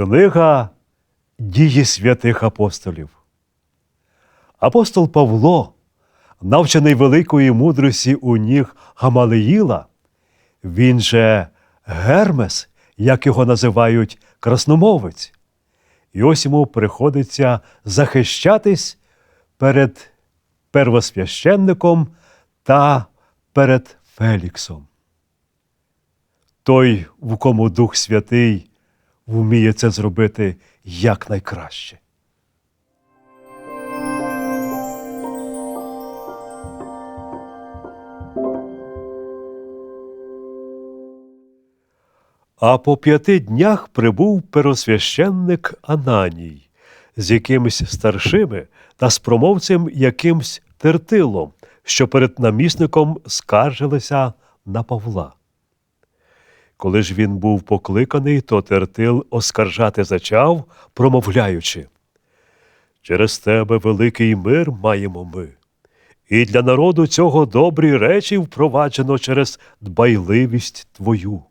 Книга Дії святих апостолів. Апостол Павло, навчений великої мудрості у ніг Гамалиїла, він же Гермес, як його називають красномовець. І ось йому приходиться захищатись перед первосвященником та перед Феліксом. Той, в кому Дух Святий вміє це зробити якнайкраще. А по п'яти днях прибув первосвященник Ананій з якимись старшими та з промовцем якимсь тертилом, що перед намісником скаржилися на Павла. Коли ж він був покликаний, то Тертил оскаржати зачав, промовляючи Через тебе великий мир маємо ми, і для народу цього добрі речі впроваджено через дбайливість твою.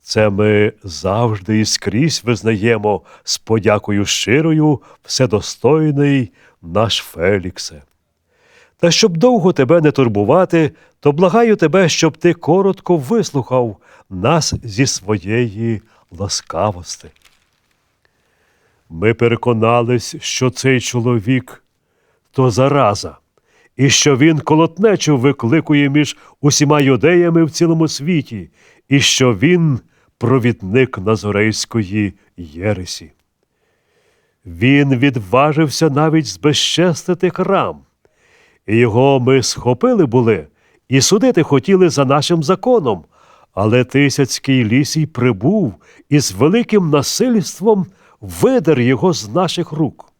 Це ми завжди і скрізь визнаємо з подякою щирою вседостойний наш Феліксе. Та щоб довго тебе не турбувати, то благаю тебе, щоб ти коротко вислухав нас зі своєї ласкавости. Ми переконались, що цей чоловік то зараза, і що він колотнечу викликує між усіма юдеями в цілому світі, і що він провідник Назорейської Єресі. Він відважився навіть збезчестити храм. Його ми схопили були і судити хотіли за нашим законом, але Тисяцький лісій прибув і з великим насильством видер його з наших рук.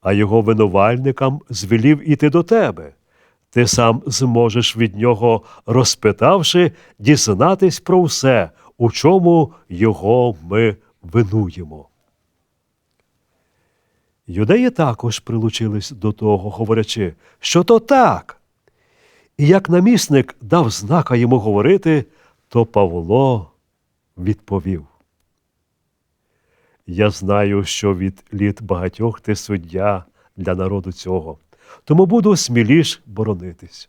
А його винувальникам звелів іти до тебе. Ти сам зможеш від нього, розпитавши, дізнатись про все, у чому його ми винуємо. Юдеї також прилучились до того, говорячи, що то так. І як намісник дав знака йому говорити, то Павло відповів. Я знаю, що від літ багатьох ти суддя для народу цього, тому буду сміліш боронитись.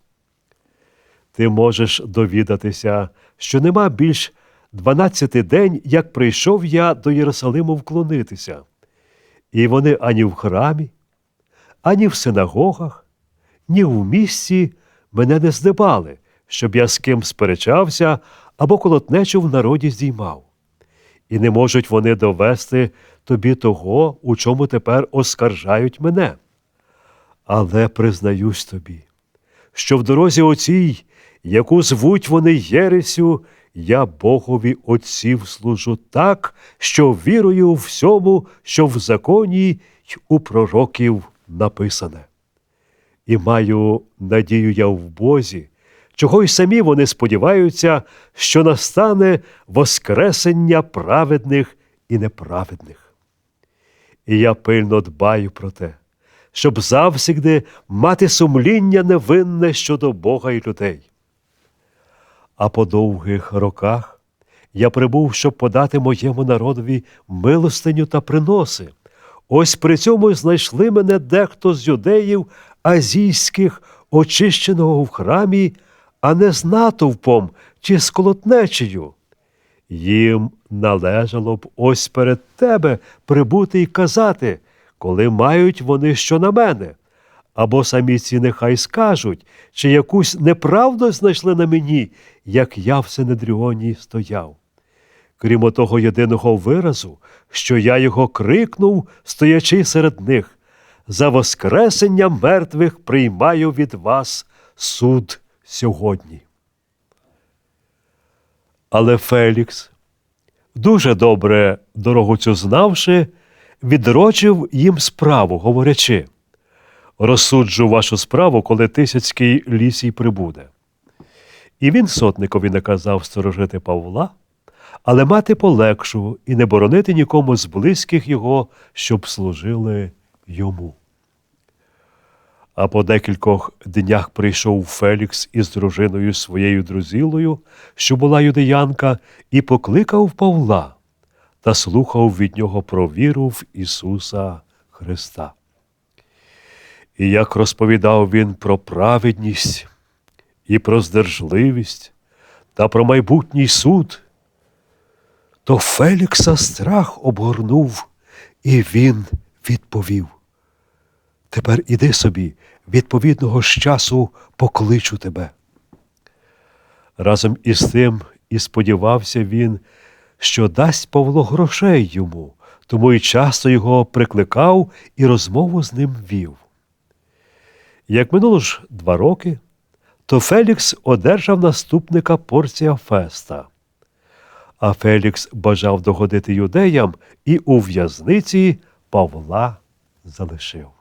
Ти можеш довідатися, що нема більш дванадцяти день, як прийшов я до Єрусалиму вклонитися. І вони ані в храмі, ані в синагогах, ні в місці мене не здибали, щоб я з ким сперечався або колотнечу в народі здіймав. І не можуть вони довести тобі того, у чому тепер оскаржають мене. Але признаюсь тобі, що в дорозі оцій, яку звуть вони Єресю, я Богові отців служу так, що вірую у всьому, що в законі й у пророків написане. І маю надію я в Бозі, чого й самі вони сподіваються, що настане воскресення праведних і неправедних. І я пильно дбаю про те, щоб завсігди мати сумління невинне щодо Бога і людей. А по довгих роках я прибув, щоб подати моєму народові милостиню та приноси. Ось при цьому знайшли мене дехто з юдеїв азійських, очищеного в храмі, а не з натовпом чи з колотнечею. Їм належало б ось перед тебе прибути і казати, коли мають вони що на мене. Або самі ці нехай скажуть, чи якусь неправду знайшли на мені, як я в Синедріоні стояв. Крім того єдиного виразу, що я його крикнув, стоячи серед них, за воскресення мертвих приймаю від вас суд сьогодні. Але Фелікс, дуже добре дорогу цю знавши, відрочив їм справу, говорячи розсуджу вашу справу, коли тисяцький лісій прибуде. І він сотникові наказав сторожити Павла, але мати полегшу і не боронити нікому з близьких його, щоб служили йому. А по декількох днях прийшов Фелікс із дружиною своєю друзілою, що була юдеянка, і покликав Павла. та слухав від нього про віру в Ісуса Христа. І як розповідав він про праведність і про здержливість та про майбутній суд, то Фелікса страх обгорнув, і він відповів. Тепер іди собі, відповідного ж часу покличу тебе. Разом із тим і сподівався він, що дасть Павло грошей йому, тому й часто його прикликав і розмову з ним вів. Як минуло ж два роки, то Фелікс одержав наступника порція Феста. А Фелікс бажав догодити юдеям і у в'язниці Павла залишив.